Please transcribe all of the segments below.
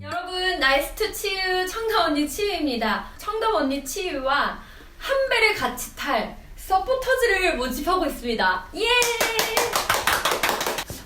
여러분 나이스 투 치유 청담 언니 치유입니다. 청담 언니 치유와 한 배를 같이 탈 서포터즈를 모집하고 있습니다. 예!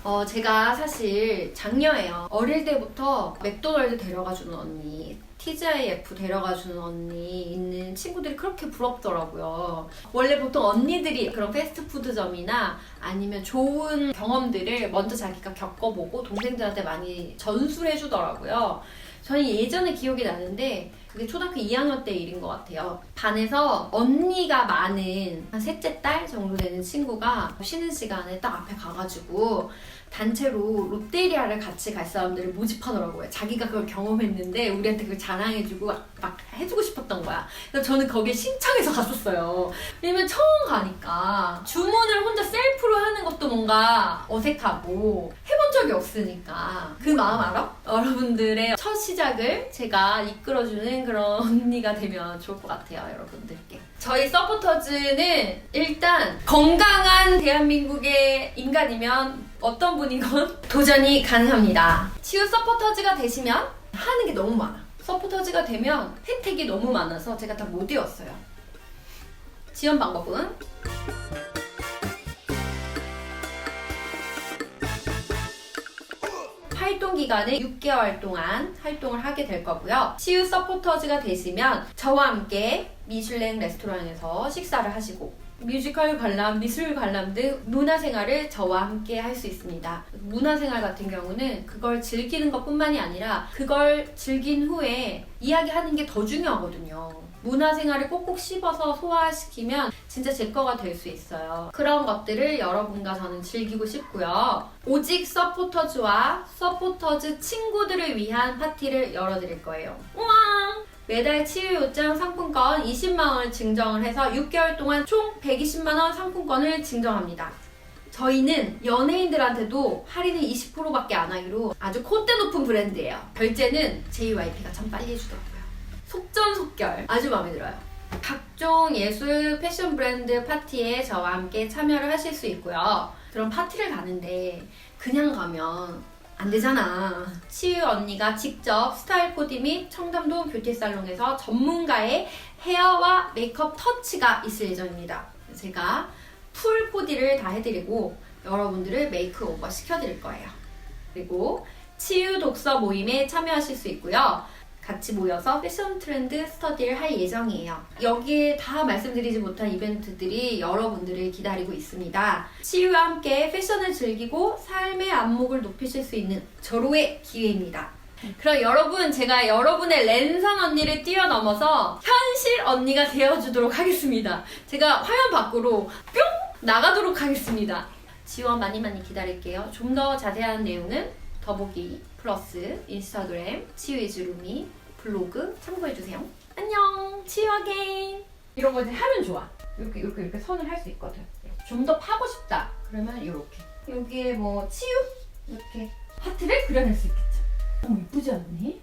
어, 제가 사실 작년에요. 어릴 때부터 맥도날드 데려가주는 언니, TGIF 데려가 주는 언니 있는 친구들이 그렇게 부럽더라고요. 원래 보통 언니들이 그런 패스트푸드점이나 아니면 좋은 경험들을 먼저 자기가 겪어보고 동생들한테 많이 전수를 해주더라고요. 저는 예전에 기억이 나는데 그게 초등학교 2학년 때 일인 것 같아요. 반에서 언니가 많은 한 셋째 딸 정도 되는 친구가 쉬는 시간에 딱 앞에 가가지고 단체로 롯데리아를 같이 갈 사람들을 모집하더라고요. 자기가 그걸 경험했는데 우리한테 그걸 자 랑해주고 막, 막 해주고 싶었던 거야. 그래서 저는 거기에 신청해서 갔었어요. 왜냐면 처음 가니까 주문을 혼자 셀프로 하는 것도 뭔가 어색하고 해본 적이 없으니까 그 마음 알아? 여러분들의 첫 시작을 제가 이끌어주는 그런 언니가 되면 좋을 것 같아요, 여러분들께. 저희 서포터즈는 일단 건강한 대한민국의 인간이면 어떤 분이건 도전이 가능합니다. 치유 서포터즈가 되시면 하는 게 너무 많아. 서포터즈가 되면 혜택이 너무 많아서 제가 다 못 외웠어요. 지원 방법은 활동 기간은 6개월 동안 활동을 하게 될 거고요. 치유 서포터즈가 되시면 저와 함께 미슐랭 레스토랑에서 식사를 하시고 뮤지컬 관람, 미술 관람 등 문화생활을 저와 함께 할 수 있습니다. 문화생활 같은 경우는 그걸 즐기는 것 뿐만이 아니라 그걸 즐긴 후에 이야기하는 게 더 중요하거든요. 문화생활을 꼭꼭 씹어서 소화시키면 진짜 제 거가 될 수 있어요. 그런 것들을 여러분과 저는 즐기고 싶고요. 오직 서포터즈와 서포터즈 친구들을 위한 파티를 열어드릴 거예요. 우와! 매달 치유 요장 상품권 20만원을 증정을 해서 6개월 동안 총 120만원 상품권을 증정합니다. 저희는 연예인들한테도 할인을 20%밖에 안 하기로 아주 콧대 높은 브랜드예요. 결제는 JYP가 참 빨리 해주더라고요. 속전속결 아주 마음에 들어요. 각종 예술 패션 브랜드 파티에 저와 함께 참여를 하실 수 있고요. 그런 파티를 가는데 그냥 가면 안 되잖아. 치유 언니가 직접 스타일 코디 및 청담도 뷰티 살롱에서 전문가의 헤어와 메이크업 터치가 있을 예정입니다. 제가 풀 코디를 다 해드리고 여러분들을 메이크오버 시켜드릴 거예요. 그리고 치유 독서 모임에 참여하실 수 있고요. 같이 모여서 패션 트렌드 스터디를 할 예정이에요. 여기에 다 말씀드리지 못한 이벤트들이 여러분들을 기다리고 있습니다. 치유와 함께 패션을 즐기고 삶의 안목을 높이실 수 있는 절호의 기회입니다. 그럼 여러분, 제가 여러분의 랜선 언니를 뛰어넘어서 현실 언니가 되어주도록 하겠습니다. 제가 화면 밖으로 뿅! 나가도록 하겠습니다. 지원 많이 많이 기다릴게요. 좀 더 자세한 내용은 더보기 플러스 인스타그램 치유이즈 루미 블로그 참고해주세요. 안녕 치유하게 이런 거 이제 하면 좋아. 이렇게 이렇게 이렇게 선을 할 수 있거든. 좀 더 파고 싶다. 그러면 이렇게 여기에 뭐 치유 이렇게 하트를 그려낼 수 있겠죠. 너무 이쁘지 않니?